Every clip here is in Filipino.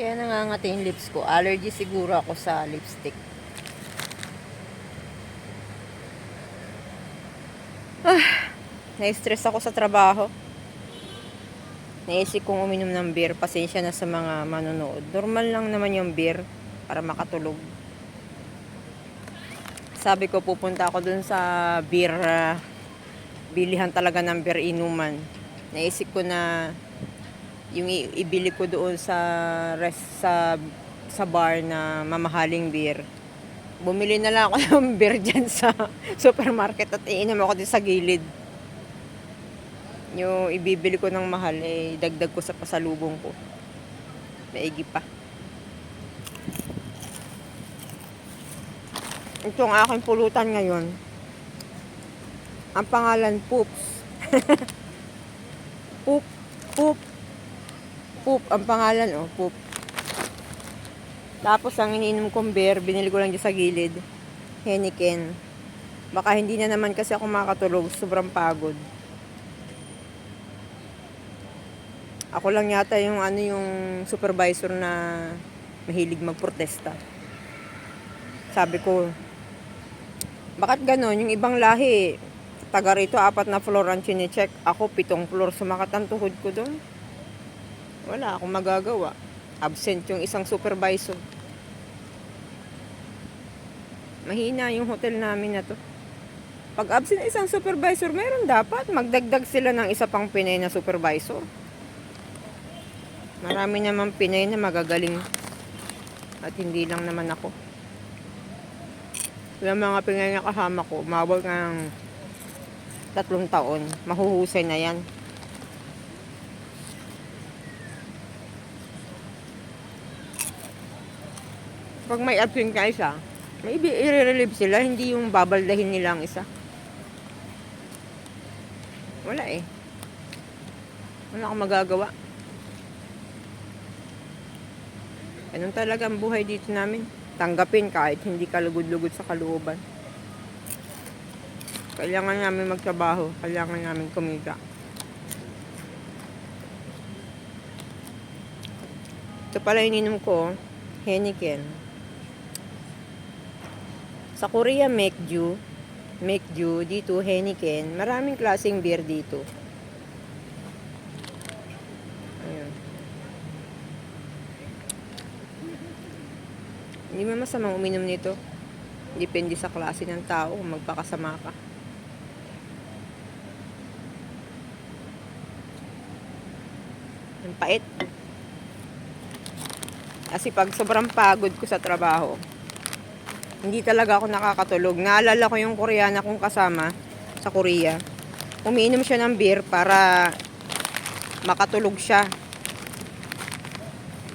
Kaya nangangati yung lips ko. Allergy siguro ako sa lipstick. Ah, na-stress ako sa trabaho. Naisip kong uminom ng beer. Pasensya na sa mga manonood. Normal lang naman yung beer para makatulog. Sabi ko pupunta ako dun sa beer ah, bilihan talaga ng beer inuman. Naisip ko na yung ibili ko doon sa rest sa sa bar na mamahaling beer. Bumili na lang ako ng beer dyan sa supermarket at iinom ako din sa gilid. Yung ibibili ko ng mahal, eh, dagdag ko sa pasalubong ko. Maigi pa. Ito ang aking pulutan ngayon. Ang pangalan, Poops. Poop, Poop, Poop. Ang pangalan, oh, Poop. Tapos ang iniinom kong beer, binili ko lang dyan sa gilid. Heniken. Baka hindi na naman kasi ako makatulog. Sobrang pagod. Ako lang yata yung ano yung supervisor na mahilig magprotesta. Sabi ko, bakit ganon? Yung ibang lahi, taga rito, apat na floor ang chinecheck. Ako, pitong floor, sumakat ang tuhod ko doon. Wala akong magagawa. Absent yung isang supervisor. Mahina yung hotel namin na to. Pag absent isang supervisor, meron dapat. Magdagdag sila ng isa pang Pinay na supervisor. Marami naman Pinay na magagaling. At hindi lang naman ako. Yung mga Pinay na kasama ko, mawag ng tatlong taon. Mahuhusay na yan. Pag may absent ka isa, may i-relieve sila, hindi yung babaldahin nila ang isa. Wala eh. Wala akong magagawa. Ganun talaga ang buhay dito namin. Tanggapin kahit hindi ka lugod-lugod sa kalooban. Kailangan namin magtrabaho. Kailangan namin kumita. Ito pala ininom ko, Heniken. Sa Korea, Mekju. Mekju, dito Heniken. Maraming klaseng beer dito. Ayun. Hindi mo masamang uminom nito. Depende sa klase ng tao kung magpakasama ka. Ang pait. Kasi pag sobrang pagod ko sa trabaho, hindi talaga ako nakakatulog. Naalala ko yung Koreana kong kasama sa Korea. Umiinom siya ng beer para makatulog siya.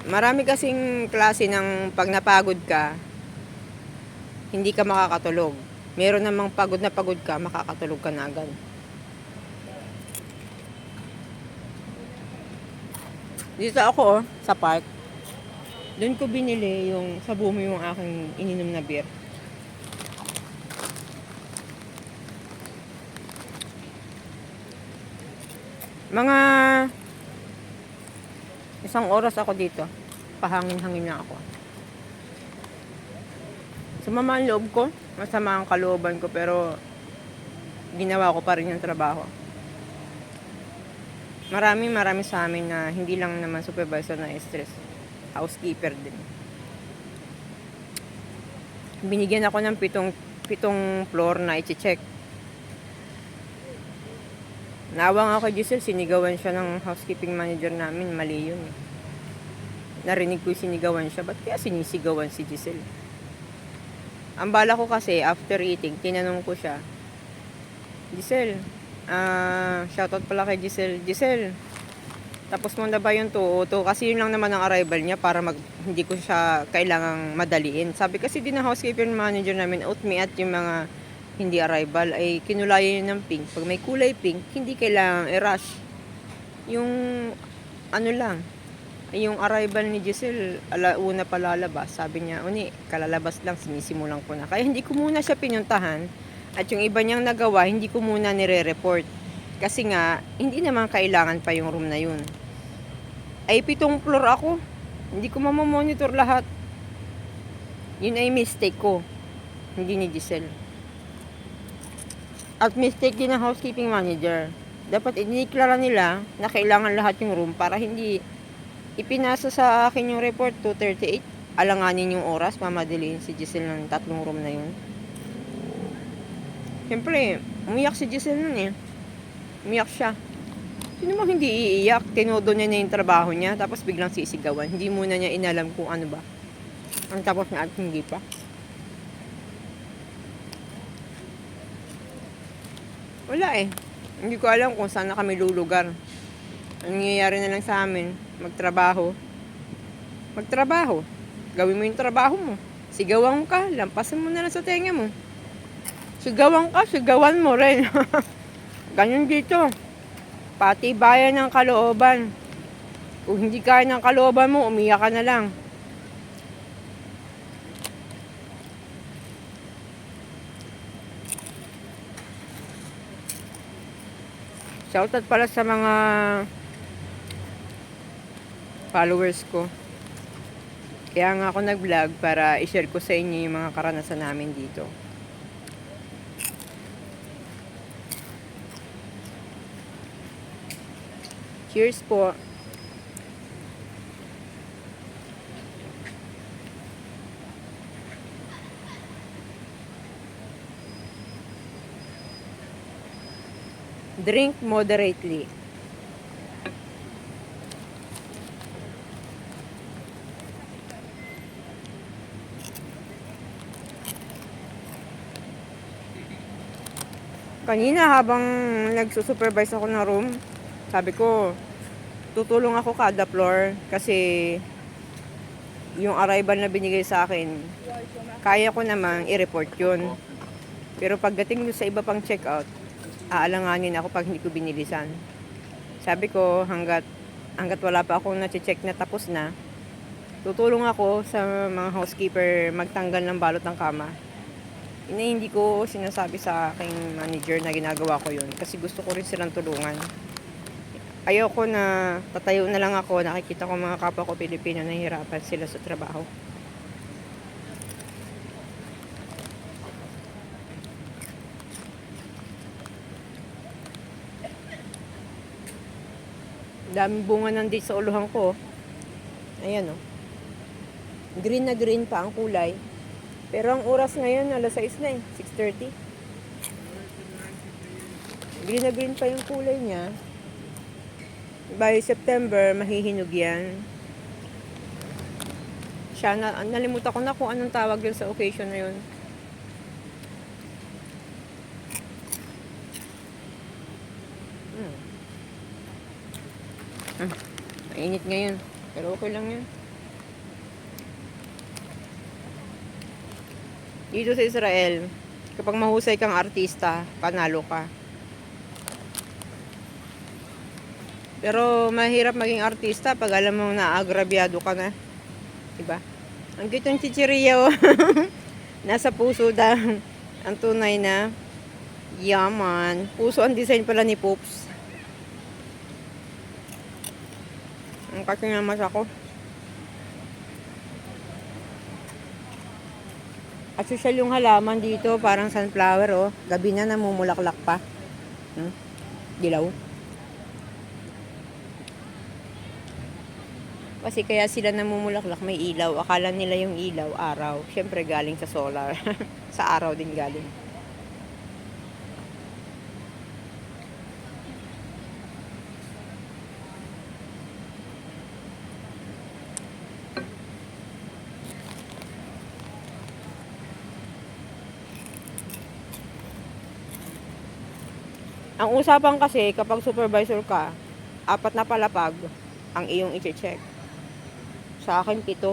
Marami kasing klase ng pag napagod ka, hindi ka makakatulog. Meron namang pagod na pagod ka, makakatulog ka na agad. Dito ako, oh, sa park. Doon ko binili yung sa bumi yung aking ininom na beer. Mga isang oras ako dito. Pahangin-hangin na ako. Sumama ang loob ko. Masama ang kalooban ko pero ginawa ko pa rin yung trabaho. Marami marami sa amin na hindi lang naman supervisor na stress. Housekeeper din. Binigyan ako ng pitong, pitong floor na i-check. Nawang ako kay Giselle, sinigawan siya ng housekeeping manager namin. Mali yun eh. Narinig ko sinigawan siya. Ba't kaya sinisigawan si Giselle? Ang bala ko kasi, after eating, tinanong ko siya, Giselle, ah, shoutout pala kay Giselle. Giselle, tapos mo na ba yung 202? Kasi yun lang naman ang arrival niya para mag, hindi ko siya kailangang madaliin. Sabi kasi din ng housekeeping manager namin, out me at yung mga hindi arrival ay kinulayan yun ng pink. Pag may kulay pink, hindi kailangang i-rush. Yung ano lang, yung arrival ni Giselle, alauna pa lalabas. Sabi niya, uni, kalalabas lang, sinisimulan ko na. Kaya hindi ko muna siya pinuntahan. At yung iba niyang nagawa, hindi ko muna nire-report. Kasi nga, hindi naman kailangan pa yung room na yun. Ay, pitong floor ako. Hindi ko mamamonitor lahat. Yun ay mistake ko. Hindi ni Giselle. At mistake din ng housekeeping manager. Dapat iniklara nila na kailangan lahat yung room para hindi ipinasa sa akin yung report 238. Alanganin yung oras, mamadaliin si Giselle ng tatlong room na yun. Siyempre, umiyak si Giselle nun eh. Umiyak siya. Sino mo hindi iiyak? Tinodo niya na yung trabaho niya, tapos biglang sisigawan. Hindi muna niya inalam kung ano ba. Ang tapos na at hindi pa. Wala eh. Hindi ko alam kung saan na kami lulugar. Ang nangyayari na lang sa amin, magtrabaho. Magtrabaho. Gawin mo yung trabaho mo. Sigawan ka, lampasan mo na lang sa tenga mo. Sigawan ka, sigawan mo rin. Ganyan dito. Pati bayan ng kalooban. Kung hindi kaya ng kalooban mo, umiyak ka na lang. Shoutout pala sa mga followers ko. Kaya nga ako nag-vlog para i-share ko sa inyo yung mga karanasan namin dito. Cheers po. Drink moderately. Kanina habang nagsusupervise ako ng room, sabi ko, tutulong ako kada floor kasi yung arrival na binigay sa akin, kaya ko namang i-report yun. Pero pagdating sa iba pang checkout, aalanganin ako pag hindi ko binilisan. Sabi ko, hanggat, hanggat wala pa akong na-check na tapos na, tutulong ako sa mga housekeeper magtanggal ng balot ng kama. Ina, hindi ko sinasabi sa aking manager na ginagawa ko yun kasi gusto ko rin silang tulungan. Ayoko na tatayo na lang ako, nakikita ko mga kapwa ko Pilipino na hirapan sila sa trabaho. Daming bunga nandito sa uluhan ko. Ayan oh. Green na green pa ang kulay. Pero ang oras ngayon, alas 6 na eh. 6.30. Green na green pa yung kulay niya. By September, mahihinog yan. Siya, na, nalimutan ko na kung anong tawag yun sa occasion na yun. Hmm. Mainit ngayon. Pero okay lang yun. Dito sa Israel, kapag mahusay kang artista, panalo ka. Pero mahirap maging artista pag alam mong naagrabyado ka na. Diba? Ang cute ng chichirya, oh. Nasa puso daw. Ang tunay na yaman. Puso ang design pala ni Poops. Ang kasi namas ako. At yung halaman dito, parang sunflower, oh. Gabi na namumulaklak pa. Hmm? Dilaw. Kasi kaya sila namumulaklak, may ilaw. Akala nila yung ilaw, araw. Siyempre galing sa solar. sa araw din galing. Ang usapan kasi, kapag supervisor ka, apat na palapag ang iyong i-check. Sa akin, pito.